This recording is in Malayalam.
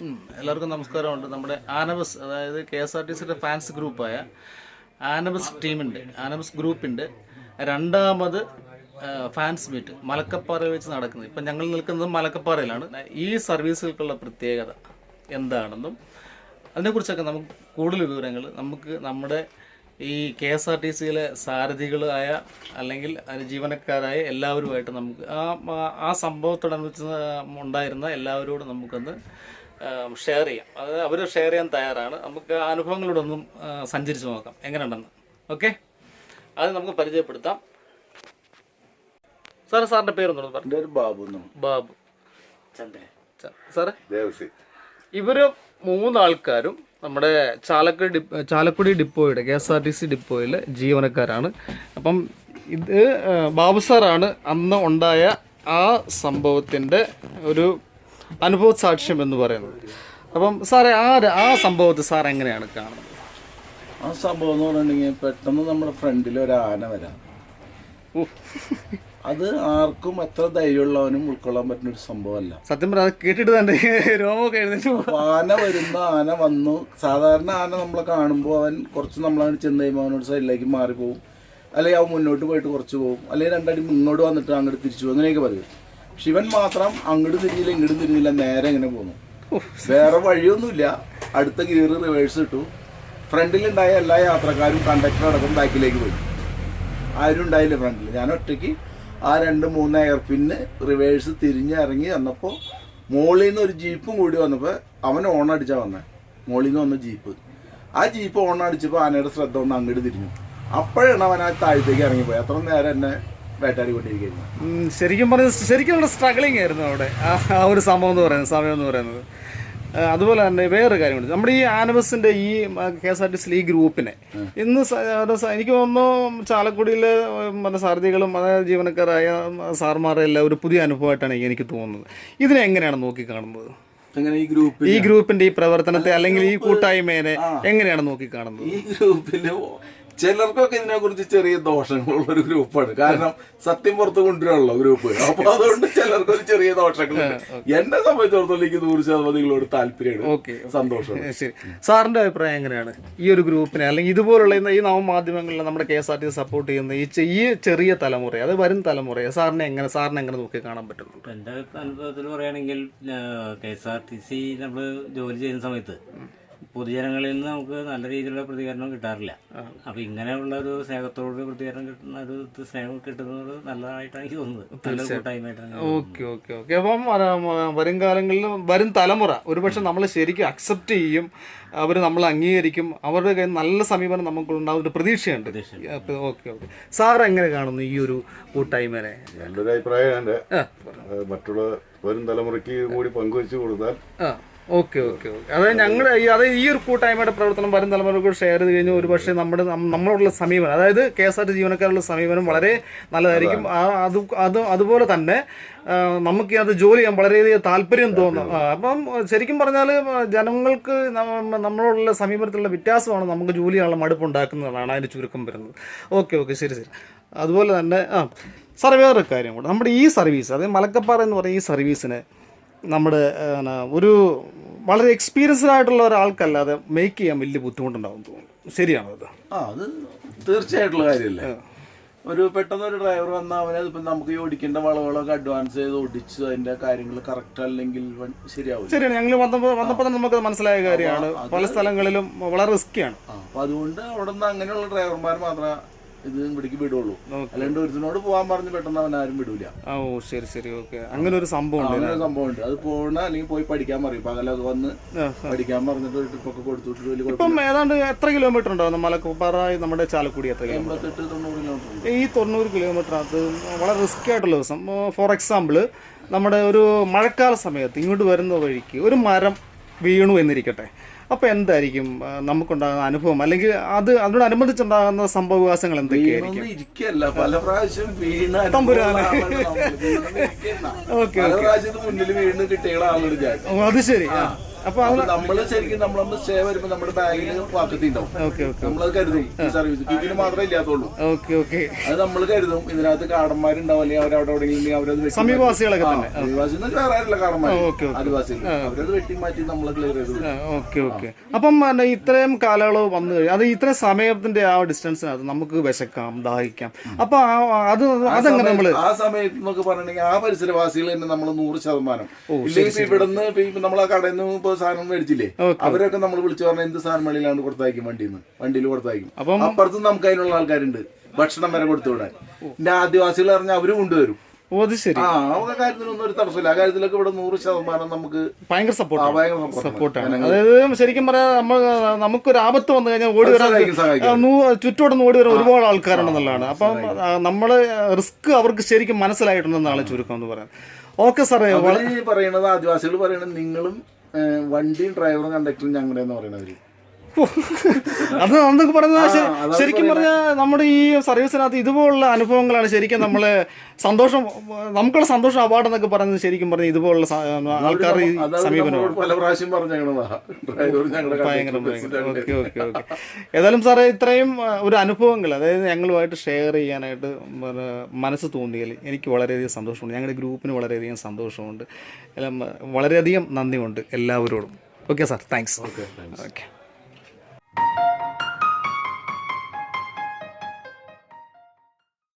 എല്ലാവർക്കും നമസ്കാരമുണ്ട്. നമ്മുടെ ആനബസ് അതായത് കെ എസ് ആർ ടി സിയുടെ ഫാൻസ് ഗ്രൂപ്പായ ആനബസ് ടീമിന്റെ ആനബസ് ഗ്രൂപ്പിന്റെ രണ്ടാമത് ഫാൻസ് മീറ്റ് മലക്കപ്പാറയിൽ വെച്ച് നടക്കുന്നത്. ഇപ്പം ഞങ്ങൾ നിൽക്കുന്നത് മലക്കപ്പാറയിലാണ്. ഈ സർവീസുകൾക്കുള്ള പ്രത്യേകത എന്താണെന്നും അതിനെക്കുറിച്ചൊക്കെ നമുക്ക് കൂടുതൽ വിവരങ്ങൾ നമുക്ക് നമ്മുടെ ഈ കെ എസ് ആർ ടി സിയിലെ സാരഥികളായ അല്ലെങ്കിൽ ജീവനക്കാരായ എല്ലാവരുമായിട്ട് നമുക്ക് ആ- ആ സംഭവത്തോടനുബന്ധിച്ച് ഉണ്ടായിരുന്ന എല്ലാവരോടും നമുക്കൊന്ന് ഷെയർ ചെയ്യാം. അത് അവർ ഷെയർ ചെയ്യാൻ തയ്യാറാണ്. നമുക്ക് ആ അനുഭവങ്ങളോടൊന്നും ആ, സഞ്ചരിച്ച് നോക്കാം. എങ്ങനെയുണ്ടെന്ന്. ഓക്കെ അത് നമുക്ക് പരിചയപ്പെടുത്താം. സാറേ സാറിന്റെ പേരൊന്നും പറഞ്ഞു ബാബു ബാബു. ചന്ദ്രൻ. സാറേ? ദേവസി ഇവർ മൂന്നാൾക്കാരും നമ്മുടെ ചാലക്കുടി ഡിപ്പ് Chalakudy ഡിപ്പോയുടെ K S R T C ഡിപ്പോയിലെ ജീവനക്കാരാണ്. അപ്പം ഇത് ബാബു സാറാണ് അന്ന് ഉണ്ടായ ആ സംഭവത്തിന്റെ ഒരു അനുഭവ സാക്ഷ്യം എന്ന് പറയുന്നത്. അപ്പം സാറേ ആ ആ സംഭവത്തെ സാർ എങ്ങനെയാണ് കാണുന്നത്? ആ സംഭവം എന്ന് പറഞ്ഞിട്ടുണ്ടെങ്കിൽ പെട്ടെന്ന് നമ്മുടെ ഫ്രണ്ടിൽ ഒരു ആന വരാം. അത് ആർക്കും എത്ര ധൈര്യമുള്ളവനും ഉൾക്കൊള്ളാൻ പറ്റുന്ന ഒരു സംഭവമല്ല. സത്യം പറഞ്ഞാൽ കേട്ടിട്ട് തന്നെ രോമൊക്കെ എഴുന്നേറ്റ് ആന വരുന്ന ആന വന്നു. സാധാരണ ആന നമ്മളെ കാണുമ്പോൾ അവൻ കുറച്ച് നമ്മളങ്ങനെ ചെന്ന് കഴിയുമ്പോൾ അവനോട് സൈഡിലേക്ക് മാറിപ്പോവും. അല്ലെങ്കിൽ അവൻ മുന്നോട്ട് പോയിട്ട് കുറച്ച് പോകും അല്ലെങ്കിൽ രണ്ടടി മുന്നോട്ട് വന്നിട്ട് അങ്ങോട്ട് തിരിച്ചു പോകും അങ്ങനെയൊക്കെ പറയും. ശിവൻ മാത്രം അങ്ങോട്ട് തിരിഞ്ഞില്ല ഇങ്ങോട്ട് തിരിഞ്ഞില്ല നേരെ ഇങ്ങനെ പോന്നു. വേറെ വഴിയൊന്നുമില്ല. അടുത്ത ഗിയർ റിവേഴ്സ് ഇട്ടു. ഫ്രണ്ടിലുണ്ടായ എല്ലാ യാത്രക്കാരും കണ്ടക്ടർ അടക്കം ബാക്കിലേക്ക് പോയി. ആരും ഉണ്ടായില്ല ഫ്രണ്ടിൽ ഞാൻ ഒറ്റയ്ക്ക് ആ രണ്ട് മൂന്ന് എയർ പിന്നെ റിവേഴ്സ് തിരിഞ്ഞ് ഇറങ്ങി വന്നപ്പോൾ മോളിൽ നിന്ന് ഒരു ജീപ്പും കൂടി വന്നപ്പോൾ അവൻ ഓൺ അടിച്ചാ വന്നത് മോളിൽ നിന്ന് വന്ന ജീപ്പ് ആ ജീപ്പ് ഓൺ അടിച്ചപ്പോൾ ആനയുടെ ശ്രദ്ധ ഒന്ന് അങ്ങോട്ട് തിരിഞ്ഞു. അപ്പോഴാണ് അവൻ ആ താഴത്തേക്ക് ഇറങ്ങിപ്പോയി. അത്ര നേരം എന്നെ ശരിക്കും പറഞ്ഞ ശരിക്കും സ്ട്രഗ്ലിംഗ് ആയിരുന്നു അവിടെ. ആ ഒരു സംഭവം എന്ന് പറയുന്നത് സമയം എന്ന് പറയുന്നത്. അതുപോലെ തന്നെ വേറൊരു കാര്യമുണ്ട് നമ്മുടെ ഈ ആനബസിന്റെ ഈ K S R T C ഈ ഗ്രൂപ്പിനെ ഇന്ന് എനിക്ക് തോന്നുന്നു ചാലക്കുടിയിലെ മറ്റേ സാരഥികളും അതായത് ജീവനക്കാരായ സാർമാരെല്ലാം ഒരു പുതിയ അനുഭവമായിട്ടാണ് എനിക്ക് തോന്നുന്നത്. ഇതിനെ എങ്ങനെയാണ് നോക്കിക്കാണുന്നത്? അങ്ങനെ ഈ ഗ്രൂപ്പിൽ ഈ ഗ്രൂപ്പിന്റെ ഈ പ്രവർത്തനത്തെ അല്ലെങ്കിൽ ഈ കൂട്ടായ്മേനെ എങ്ങനെയാണ് നോക്കിക്കാണുന്നത്? ഈ ഗ്രൂപ്പിൽ ചിലർക്കൊക്കെ ഇതിനെ കുറിച്ച് ചെറിയ ദോഷങ്ങളുള്ള ഒരു ഗ്രൂപ്പാണ്. കാരണം സത്യം പുറത്ത് കൊണ്ടുവരാനുള്ള ഗ്രൂപ്പ്. അപ്പൊ അതുകൊണ്ട് ചിലർക്ക് ഒരു ചെറിയ ദോഷങ്ങളുണ്ട്. എന്നെ സംബന്ധിച്ചിടത്തോളം എനിക്ക് നൂറ് ശതമാനം നിങ്ങളോട് താല്പര്യമാണ്. ഓക്കെ സന്തോഷമാണ്. ശരി. സാറിന്റെ അഭിപ്രായം എങ്ങനെയാണ്? ഈ ഒരു ഗ്രൂപ്പിനെ അല്ലെങ്കിൽ ഇതുപോലുള്ള ഈ നവമാധ്യമങ്ങളിൽ നമ്മുടെ K S R T support ചെയ്യുന്ന ഈ ഈ ചെറിയ തലമുറയെ അത് വരും തലമുറയെ സാറിനെ എങ്ങനെ സാറിനെ എങ്ങനെ നോക്കി കാണാൻ പറ്റുന്നുണ്ട്? എന്റെ എന്റെ അനുഭവത്തിൽ പറയുകയാണെങ്കിൽ K S R T C നമ്മൾ ജോലി ചെയ്യുന്ന സമയത്ത് പൊതുജനങ്ങളിൽ നിന്ന് നമുക്ക് നല്ല രീതിയിലുള്ള പ്രതികരണം കിട്ടാറില്ല. അപ്പൊ ഇങ്ങനെയുള്ള ഒരു സ്നേഹത്തോട് പ്രതികരണം കിട്ടുന്ന ഒരു സ്നേഹം കിട്ടുന്നത് നല്ലതായിട്ടാണ് എനിക്ക് തോന്നുന്നത്. Okay okay okay. അപ്പം വരും കാലങ്ങളിൽ വരും തലമുറ ഒരുപക്ഷെ നമ്മൾ ശരിക്കും അക്സെപ്റ്റ് ചെയ്യും അവർ നമ്മൾ അംഗീകരിക്കും അവരുടെ കയ്യിൽ നല്ല സമീപനം നമുക്കുണ്ടാകുന്ന ഒരു പ്രതീക്ഷയുണ്ട്. Okay okay. സാർ എങ്ങനെ കാണുന്നു ഈ ഒരു കൂട്ടായ്മനെ? എന്റെ. ഒരു അഭിപ്രായം മറ്റുള്ള വരും തലമുറയ്ക്ക് കൂടി പങ്കുവെച്ചു കൊടുത്താൽ ഓക്കെ ഓക്കെ ഓക്കെ. അതായത് ഞങ്ങളുടെ ഈ അതായത് ഈ ഒരു കൂട്ടായ്മയുടെ പ്രവർത്തനം വരും തലമുറകൾ ഷെയർ ചെയ്ത് കഴിഞ്ഞാൽ ഒരുപക്ഷെ നമ്മുടെ നമ്മളോടുള്ള സമീപനം അതായത് കെ എസ് ആർ ടി ജീവനക്കാരുടെ സമീപനം വളരെ നല്ലതായിരിക്കും. അത് അത് അതുപോലെ തന്നെ നമുക്ക് അത് ജോലി ചെയ്യാൻ വളരെയധികം താല്പര്യം തോന്നും. അപ്പം ശരിക്കും പറഞ്ഞാൽ ജനങ്ങൾക്ക് നമ്മ- നമ്മളോടുള്ള സമീപനത്തിലുള്ള വ്യത്യാസമാണ് നമുക്ക് ജോലി ചെയ്യാനുള്ള മടുപ്പ് ഉണ്ടാക്കുന്നതാണ് അതിന്റെ ചുരുക്കം വരുന്നത്. ഓക്കെ ഓക്കെ ശരി ശരി. അതുപോലെ തന്നെ ആ സാറേ വേറൊരു കാര്യം കൂടെ. നമ്മുടെ ഈ സർവീസ് അതായത് മലക്കപ്പാറ എന്ന് പറയുന്ന ഈ സർവീസിനെ നമ്മുടെ ഒരു വളരെ എക്സ്പീരിയൻസ്ഡ് ആയിട്ടുള്ള ഒരാൾക്കല്ലാതെ മേക്ക് ചെയ്യാൻ വലിയ ബുദ്ധിമുട്ടുണ്ടാവും തോന്നുന്നു. ശരിയാണോ അത്? ആ അത് തീർച്ചയായിട്ടുള്ള കാര്യമല്ലേ? ഒരു പെട്ടെന്ന് ഒരു ഡ്രൈവർ വന്നാൽ അവനെ ഇപ്പം നമുക്ക് ഈ ഓടിക്കേണ്ട വളവുകളൊക്കെ അഡ്വാൻസ് ചെയ്ത് ഓടിച്ച് അതിന്റെ കാര്യങ്ങൾ കറക്റ്റ് അല്ലെങ്കിൽ ശരിയാവും ശരിയാണ്. ഞങ്ങൾ വന്നപ്പോൾ വന്നപ്പോൾ തന്നെ നമുക്ക് മനസ്സിലായ കാര്യമാണ്. പല സ്ഥലങ്ങളിലും വളരെ റിസ്ക്കിയാണ് ആ, അപ്പൊ അതുകൊണ്ട് അവിടെ നിന്ന് അങ്ങനെയുള്ള ഡ്രൈവർമാർ മാത്രമേ ഇത് ഇവിടേക്ക് വിടുള്ളൂ. അല്ലാണ്ട് ഒരുത്തിനോട് പോകാൻ പറഞ്ഞ് പെട്ടെന്ന് അവൻ ആരും വിടൂല. ഓ ശരി ശരി ഓക്കെ. അങ്ങനെ ഒരു സംഭവം അങ്ങനെ ഒരു സംഭവം ഉണ്ട് അത് പോകണ അല്ലെങ്കിൽ പോയി പഠിക്കാൻ പറയും. പകലൊക്കെ വന്ന് പഠിക്കാൻ പറഞ്ഞിട്ട് ഒരു ട്രിപ്പൊക്കെ കൊടുത്തിട്ട് വലിയ ഇപ്പം ഏതാണ്ട് എത്ര കിലോമീറ്റർ ഉണ്ടാവും മലക്കപ്പാറ നമ്മുടെ ചാലക്കുടി എത്ര കിലോമീറ്റർ എൺപത്തെട്ട് തൊണ്ണൂറ് കിലോമീറ്റർ ഈ തൊണ്ണൂറ് അത് വളരെ റിസ്ക് ആയിട്ടുള്ള ദിവസം. ഫോർ എക്സാമ്പിൾ നമ്മുടെ ഒരു മഴക്കാല സമയത്ത് ഇങ്ങോട്ട് വരുന്ന വഴിക്ക് ഒരു മരം വീണു എന്നിരിക്കട്ടെ. അപ്പോൾ എന്തായിരിക്കും? നമുക്കുണ്ടാകുന്ന അനുഭവം അല്ലെങ്കിൽ അത് അതിനോടനുബന്ധിച്ചുണ്ടാകുന്ന സംഭവവികാസങ്ങൾ എന്തൊക്കെയായിരിക്കും? ഇരിക്കല്ല. പല പ്രാവശ്യം വീണ തമ്പുരാനെ. ഓക്കെ മുന്നിൽ വീണ് കിട്ടിയ ആളുകൾ അത് ശരി. അത് നമ്മൾ ശരിക്കും നമ്മളൊന്ന് സ്റ്റേ വരുമ്പോ നമ്മുടെ ബാഗിൽ പാക്കത്തി ഉണ്ടാവും നമ്മളത് കരുതും. സർവീസ് ഇതിന് മാത്രമേ ഇല്ലാത്തുള്ളൂ. Okay okay. അത് നമ്മൾ കരുതും. ഇതിനകത്ത് കാടന്മാരുണ്ടാവും അല്ലെങ്കിൽ അവരവിടെ എവിടെയെങ്കിലും അവരത് സമീപവാസികളൊക്കെ ആദിവാസി വേറെ ആരല്ല കാടന്മാർ. ആദിവാസികൾ അവരത് വെട്ടി മാറ്റി നമ്മൾ ക്ലിയർ ചെയ്തു ഓക്കെ ഓക്കെ. അപ്പം ഇത്രയും കാലയളവ് വന്നു കഴിഞ്ഞാൽ അത് ഇത്രയും സമയത്തിന്റെ ആ ഡിസ്റ്റൻസിനകത്ത് നമുക്ക് വിശക്കാം ദാഹിക്കാം. അപ്പൊ ആ- അത് അതെങ്ങനെ നമ്മൾ ആ സമയത്ത് എന്നൊക്കെ പറഞ്ഞിട്ടുണ്ടെങ്കിൽ ആ പരിസരവാസികൾ തന്നെ നമ്മൾ നൂറ് ശതമാനം. ഇല്ലെങ്കിൽ ഇവിടുന്ന് നമ്മൾ ആ കടയിൽ നിന്ന് ഇപ്പൊ സാധനം മേടിച്ചില്ലേ? അവരൊക്കെ നമ്മൾ വിളിച്ചു പറഞ്ഞാൽ എന്ത് സാധനം വെളിയിലാണ് കൊടുത്തയക്കും വണ്ടിയിൽ നിന്ന് വണ്ടിയിൽ കൊടുത്തയക്കും. അപ്പം അപ്പുറത്ത് നമുക്ക് അതിനുള്ള ആൾക്കാരുണ്ട്. ഭക്ഷണം വരെ കൊടുത്തു വിടാൻ. എന്റെ ആദിവാസികൾ പറഞ്ഞാൽ അവരും കൊണ്ടുവരും കാര്യത്തിലൊന്നും ഒരു തടസ്സമില്ല. കാര്യത്തിലൊക്കെ ഇവിടെ നൂറ് ശതമാനം നമുക്ക് ഭയങ്കര സപ്പോർട്ട്. സപ്പോർട്ടാണ് അതായത് ശരിക്കും പറയാം നമ്മൾ നമുക്കൊരു ആപത്ത് വന്നു കഴിഞ്ഞാൽ ഓടി വരാൻ ചുറ്റോടൊന്ന് ഓടി വരാൻ ഒരുപാട് ആൾക്കാരുണ്ടെന്നുള്ളതാണ്. അപ്പം നമ്മൾ റിസ്ക് അവർക്ക് ശരിക്കും മനസ്സിലായിട്ടുണ്ടെന്നാണ് ചുരുക്കം എന്ന് പറയാൻ ഓക്കെ സാറേ പറയണത് ആദിവാസികൾ പറയണത് നിങ്ങളും വണ്ടിയും ഡ്രൈവറും കണ്ടക്ടറും ഞങ്ങളുടെ എന്ന് പറയണവര് അത് നമുക്ക് പറഞ്ഞ ശരിക്കും പറഞ്ഞാൽ നമ്മുടെ ഈ സർവീസിനകത്ത് ഇതുപോലുള്ള അനുഭവങ്ങളാണ് ശരിക്കും നമ്മളെ സന്തോഷം നമുക്കുള്ള സന്തോഷം അവാർഡ് എന്നൊക്കെ പറയുന്നത് ശരിക്കും പറഞ്ഞാൽ ഇതുപോലുള്ള ആൾക്കാർ സമീപനം. പല പ്രാവശ്യം പറഞ്ഞാ. Okay okay okay. ഏതായാലും സാറേ ഇത്രയും ഒരു അനുഭവങ്ങൾ അതായത് ഞങ്ങളുമായിട്ട് ഷെയർ ചെയ്യാനായിട്ട് മനസ്സ് തോന്നിയാൽ എനിക്ക് വളരെയധികം സന്തോഷമുണ്ട്. ഞങ്ങളുടെ ഗ്രൂപ്പിന് വളരെയധികം സന്തോഷമുണ്ട്. എല്ലാം വളരെയധികം നന്ദിയുണ്ട് എല്ലാവരോടും. Okay sir. Thanks. Okay okay.